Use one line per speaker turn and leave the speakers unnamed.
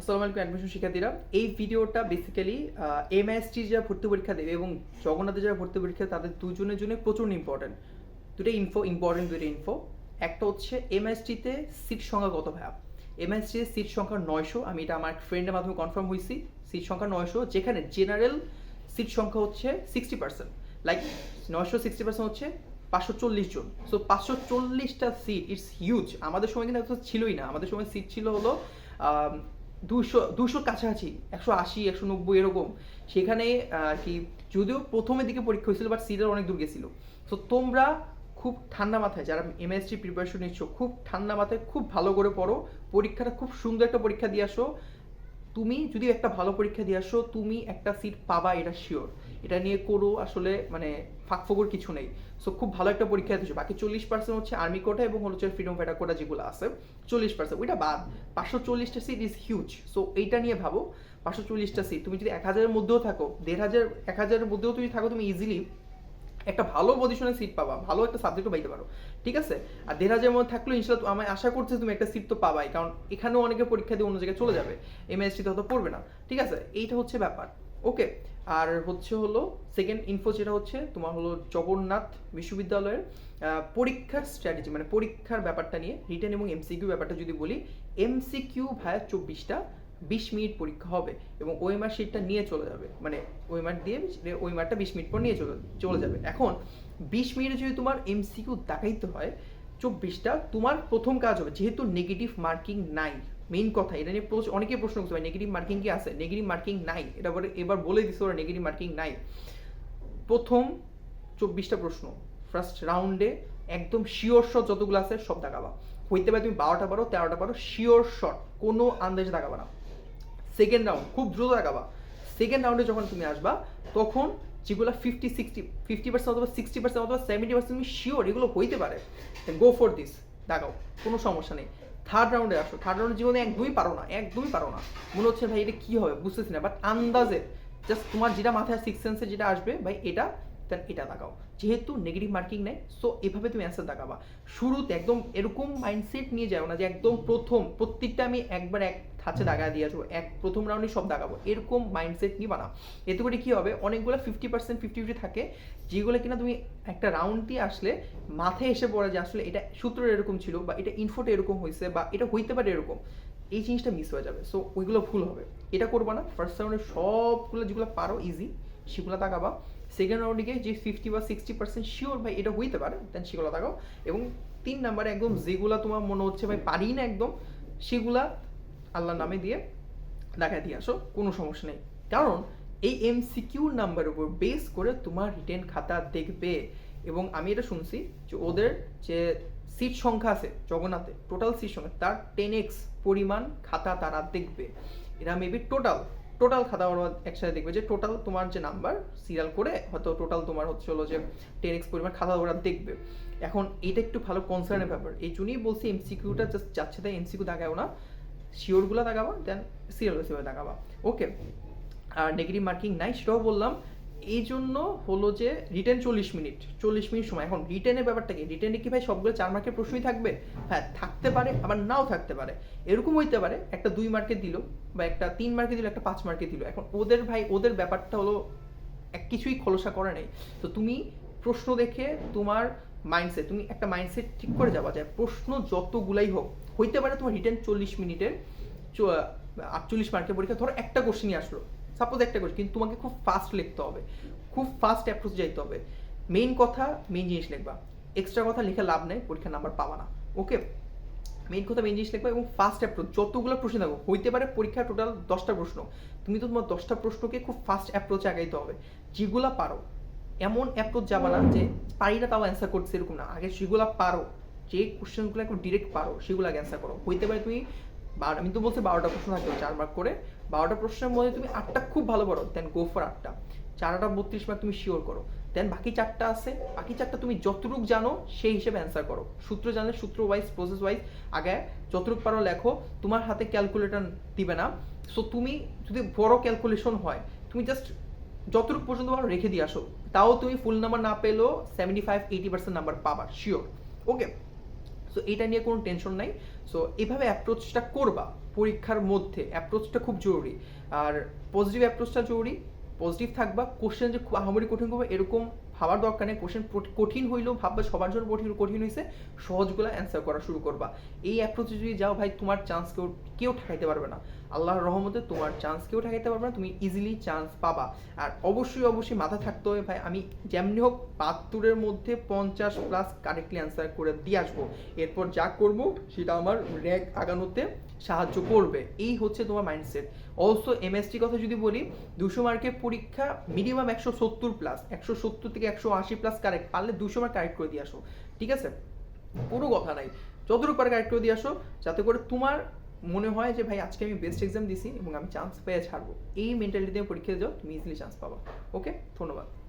আসসালামু আলাইকুম অ্যাডমিশন শিক্ষার্থীরা। এই ভিডিওটা বেসিক্যালি এমএসটি যারা ভর্তি পরীক্ষা দেবে এবং জগন্নাথে যারা ভর্তি পরীক্ষা তাদের দুজনের জন্য প্রচুর ইম্পর্টেন্ট দুটো ইনফো ইম্পর্টেন্ট দুটো ইনফো একটা হচ্ছে এমএসটিতে সিট সংখ্যা কত ভাইয়া? এমএসটিতে সিট সংখ্যা নয়শো, আমি এটা আমার ফ্রেন্ডের মাধ্যমে কনফার্ম হয়েছি। সিট সংখ্যা নয়শো, যেখানে জেনারেল সিট সংখ্যা হচ্ছে সিক্সটি পার্সেন্ট লাইক নয়শো সিক্সটি পার্সেন্ট হচ্ছে পাঁচশো চল্লিশ জন। সো পাঁচশো চল্লিশটা সিট ইটস হিউজ আমাদের সময় কিন্তু ছিলই না। আমাদের সময় সিট ছিল হলো দুশো, দুশোর কাছাকাছি, একশো আশি, একশো নব্বই এরকম। সেখানে আর কি, যদিও প্রথমের দিকে পরীক্ষা হয়েছিল বাট সিটের অনেক দূর গেছিল। সো তোমরা খুব ঠান্ডা মাথায়, যারা এমএসসি প্রিপারেশন নিচ্ছ, খুব ঠান্ডা মাথায়, খুব ভালো করে পড়ো। পরীক্ষাটা খুব সুন্দর একটা পরীক্ষা দিয়ে আসো। তুমি যদি একটা ভালো পরীক্ষা দিয়ে আসো, তুমি একটা সিট পাবা, এটা শিওর এটা নিয়ে কোনো আসলে মানে ফাঁকফোকর কিছু নেই। সো খুব ভালো একটা পরীক্ষা দিচ্ছ বাকি চল্লিশ পার্সেন্ট হচ্ছে আর্মি কোটা এবং হচ্ছে ফ্রিডম ফাইটার কোটা যেগুলো আছে, চল্লিশ পার্সেন্ট ওইটা বাদ। পাঁচশো চল্লিশটা সিট ইজ হিউজ সো এইটা নিয়ে ভাবো। পাঁচশো চল্লিশটা সিট তুমি যদি এক হাজারের মধ্যেও থাকো, দেড় হাজার, এক হাজারের মধ্যেও তুমি থাকো, তুমি ইজিলি একটা ভালো পজিশনে সিট পাবা, ভালো একটা সাবজেক্টও পাইতে পারো, ঠিক আছে? আর দেড় হাজারের মধ্যে থাকলে ইনশাল্লাহ আমি আশা করছি তুমি একটা সিট তো পাবাই, কারণ এখানেও অনেকে পরীক্ষা দিয়ে অন্য জায়গায় চলে যাবে এমএসটিতে হয়তো পড়বে না, ঠিক আছে? এইটা হচ্ছে ব্যাপার ওকে আর হচ্ছে হলো সেকেন্ড ইনফো যেটা হচ্ছে, তোমার হলো জগন্নাথ বিশ্ববিদ্যালয়ের পরীক্ষার স্ট্র্যাটেজি মানে পরীক্ষার ব্যাপারটা নিয়ে রিটেন এবং এমসিকিউ ব্যাপারটা যদি বলি এমসিকিউ ভায়া চব্বিশটা বিশ মিনিট পরীক্ষা হবে এবং ওএমআর শিটটা নিয়ে চলে যাবে। মানে ওই ওএমআর দিয়ে ওই ওএমআরটা বিশ মিনিট পর নিয়ে চলে চলে যাবে। এখন বিশ মিনিটে যদি তোমার এমসিকিউ দেখাইতে হয়, চব্বিশটা তোমার প্রথম কাজ হবে, যেহেতু নেগেটিভ মার্কিং নাই মেইন কথা, এটা নিয়ে অনেকেই প্রশ্ন করতে পারে নেগেটিভ মার্কিং কি আছে? নেগেটিভ মার্কিং নাই। এটা বলে, এবার বলে দিচ্ছে ওরা নেগেটিভ মার্কিং নাই। প্রথম চব্বিশটা প্রশ্ন ফার্স্ট রাউন্ডে একদম শিওর শট যতগুলো আছে সব দেখাবা। হইতে পারে তুমি বারোটা পারো, তেরোটা পারো শিওর শট কোনো আন্দাজে দেখাবা না। সেকেন্ড রাউন্ড খুব দ্রুত আগাবা সেকেন্ড রাউন্ডে যখন তুমি আসবা, তখন যেগুলো ফিফটি সিক্সটি ফিফটি পার্সেন্ট অথবা সিক্সটি পার্সেন্ট অথবা সেভেন্টি পার্সেন্ট তুমি শিওর এগুলো হইতে পারে। গো ফর দিস দেখাও, কোনো সমস্যা নেই। থার্ড রাউন্ডে আসো থার্ড রাউন্ডে জীবনে একদমই পারো না, একদমই পারো না। মনে হচ্ছে, ভাই, এটা কী হবে? বুঝতেছি না বাট আন্দাজে জাস্ট তোমার যেটা মাথায় সিক্স সেন্সে যেটা আসবে, ভাই, এটা দেন এটা দেখাও যেহেতু নেগেটিভ মার্কিং নেই সো এভাবে তুমি অ্যান্সার দেখাবা। শুরুতে একদম এরকম মাইন্ডসেট নিয়ে যাও না যে একদম প্রথম প্রত্যেকটা আমি একবার এক থাচে দাগা দিয়ে আসব এক প্রথম রাউন্ডে সব দাগাবো। এরকম মাইন্ডসেট নিবা না। এতে করে কী হবে? অনেকগুলো ফিফটি পার্সেন্ট ফিফটি ফিফটি থাকে। যেগুলো কিনা তুমি একটা রাউন্ড দিয়ে আসলে মাথায় এসে পড়ে যে আসলে এটা সূত্র এরকম ছিল বা এটা ইনফোটা এরকম হয়েছে বা এটা হইতে পারে এরকম এই জিনিসটা মিস হয়ে যাবে। সো ওইগুলো ভুল হবে। এটা করবা না। ফার্স্ট রাউন্ডে সবগুলো যেগুলো পারো ইজি সেগুলো তাকাবা। সেকেন্ড রাউন্ডে গিয়ে যে ফিফটি বা সিক্সটি পার্সেন্ট শিওর ভাই এটা হইতে পারে দেন সেগুলো তাকাও এবং তিন নাম্বারে একদম যেগুলা তোমার মনে হচ্ছে ভাই পারি না একদম, সেগুলা আল্লাহর নামে দিয়ে দেখা দিয়ে আসো, কোনো সমস্যা নেই। কারণ এই এম সিকিউর নাম্বারের উপর বেস করে তোমার রিটেন খাতা দেখবে। এবং আমি এটা শুনছি যে ওদের যে সিট সংখ্যা আছে জগন্নাথে টোটাল সিট সংখ্যা, তার টেন এক্স পরিমাণ খাতা তারা দেখবে। এরা মেবি টোটাল টোটাল খাতা ওরা একসাথে দেখবে যে টোটাল তোমার যে নাম্বার সিরিয়াল করে হয়তো টোটাল তোমার হচ্ছে হলো যে টেন এক্স পরিমাণ খাতা ওরা দেখবে। এখন এটা একটু ভালো কনসার্নের ব্যাপার। এই জন্যই বলছি এমসিকিউটা জাস্ট যাচ্ছে তাই এমসিকিউ দেখাও না। শিওরগুলো দেখাবা দেন সিরিয়াল হিসেবে দেখাবা ওকে আর নেগেটিভ মার্কিং নাই সেটাও বললাম। এই জন্য হলো যে রিটেন চল্লিশ মিনিট চল্লিশ মিনিট সময়। এখন রিটেনের ব্যাপারটা কি? রিটেনে কি ভাই সবগুলো চার মার্কের প্রশ্নই থাকবে? হ্যাঁ থাকতে পারে, আবার নাও থাকতে পারে। এরকম হইতে পারে, একটা দুই মার্কে দিল, বা একটা তিন মার্কে দিল, একটা পাঁচ মার্কে দিল। এখন ওদের ভাই, ওদের ব্যাপারটা হলো এক কিছুই খোলসা করে নেই। তো তুমি প্রশ্ন দেখে তোমার মাইন্ডসেট তুমি একটা মাইন্ডসেট ঠিক করে যাওয়া যায় প্রশ্ন যতগুলাই হোক, হইতে পারে তোমার রিটেন চল্লিশ মিনিটের আটচল্লিশ মার্কের পরীক্ষা। ধরো একটা কোশ্চেনই আসলো। সাপোজ একটা কোশ্চেন কিন্তু তোমাকে খুব ফাস্ট লিখতে হবে। খুব ফাস্ট অ্যাপ্রোচ যাইতে হবে। মেইন কথা মেইন জিনিস লিখবা। এক্সট্রা কথা লিখে লাভ নেই, পরীক্ষার নাম্বার পাবা না। ওকে মেইন কথা মেইন জিনিস লিখবা এবং ফাস্ট অ্যাপ্রোচ যতগুলো প্রশ্ন থাকো হইতে পারে পরীক্ষা টোটাল দশটা প্রশ্ন। তুমি তো তোমার দশটা প্রশ্নকে খুব ফাস্ট অ্যাপ্রোচে আগাইতে হবে। যেগুলা পারো, এমন অ্যাপ্রোচ যাবা না যে পারি না তাও অ্যান্সার করছে এরকম না। আগে সেগুলা পারো, যে কোশ্চেনগুলো একটু ডিরেক্ট পারো, সেগুলো আগে অ্যান্সার করো। হইতে পারে তুমি আমি তো বলছি বারোটা প্রশ্ন থাকবে চার মার্ক করে। বারোটা প্রশ্নের মধ্যে তুমি আটটা খুব ভালো পারো দেন গো ফর আটটা। চারটা বত্রিশ মার্ক তুমি শিওর করো। দেন বাকি চারটা আছে, বাকি চারটা তুমি যতটুক জানো সেই হিসেবে অ্যান্সার করো। সূত্র জানলে সূত্র ওয়াইজ প্রসেস ওয়াইজ আগে যতটুক পারো লেখো, তোমার হাতে ক্যালকুলেটর দিবে না। সো তুমি যদি বড় ক্যালকুলেশন হয়, তুমি জাস্ট যতটুকু পর্যন্ত পারো রেখে দিয়ে আসো। তাও তুমি ফুল নাম্বার না পেলেও seventy five eighty percent number পাবা শিওর ওকে সো এটা নিয়ে কোনো টেনশন নাই। সো এভাবে অ্যাপ্রোচটা করবা পরীক্ষার মধ্যে। অ্যাপ্রোচটা খুব জরুরি। আর পজিটিভ অ্যাপ্রোচটা জরুরি। পজিটিভ থাকবা। কোশ্চেন যে খুব আহামরি কঠিন হবে এরকম ভাবার দরকার নেই। কোশ্চেন কঠিন হইলেও ভাববা, সবার জন্য কঠিন কঠিন হয়েছে সহজগুলো অ্যান্সার করা শুরু করবা। এই অ্যাপ্রোচে যদি যাও ভাই, তোমার চান্স কেউ কেউ ঠেকাইতে পারবে না। আল্লাহর রহমতে তোমার চান্স কেউ ঠেকাইতে পারবে না, তুমি ইজিলি চান্স পাবা। আর অবশ্যই অবশ্যই মাথা থাকতে হবে, ভাই, আমি যেমনি হোক বাহাত্তরের মধ্যে পঞ্চাশ প্লাস কারেক্টলি অ্যান্সার করে দিয়ে আসব। এরপর যা করব, সেটা আমার র্যাঙ্ক আগানোতে সাহায্য করবে। এই হচ্ছে তোমার মাইন্ডসেট অলসো এমএসটি কথা যদি বলি, দুশো মার্কের পরীক্ষা মিনিমাম একশো সত্তর প্লাস একশো সত্তর থেকে একশো আশি প্লাস কারেক্ট পারলে দুশো মার্ক কারেক্ট করে দিয়ে আসো। ঠিক আছে? কোনো কথা নাই। যতটুকু পারে কারেক্ট করে দিয়ে আসো, যাতে করে তোমার মনে হয় যে, ভাই, আজকে আমি বেস্ট এক্সাম দিছি এবং আমি চান্স পেয়ে ছাড়বো। এই মেন্টালিটি দিয়ে পরীক্ষা যাও, তুমি ইজিলি চান্স পাবা। ওকে ধন্যবাদ।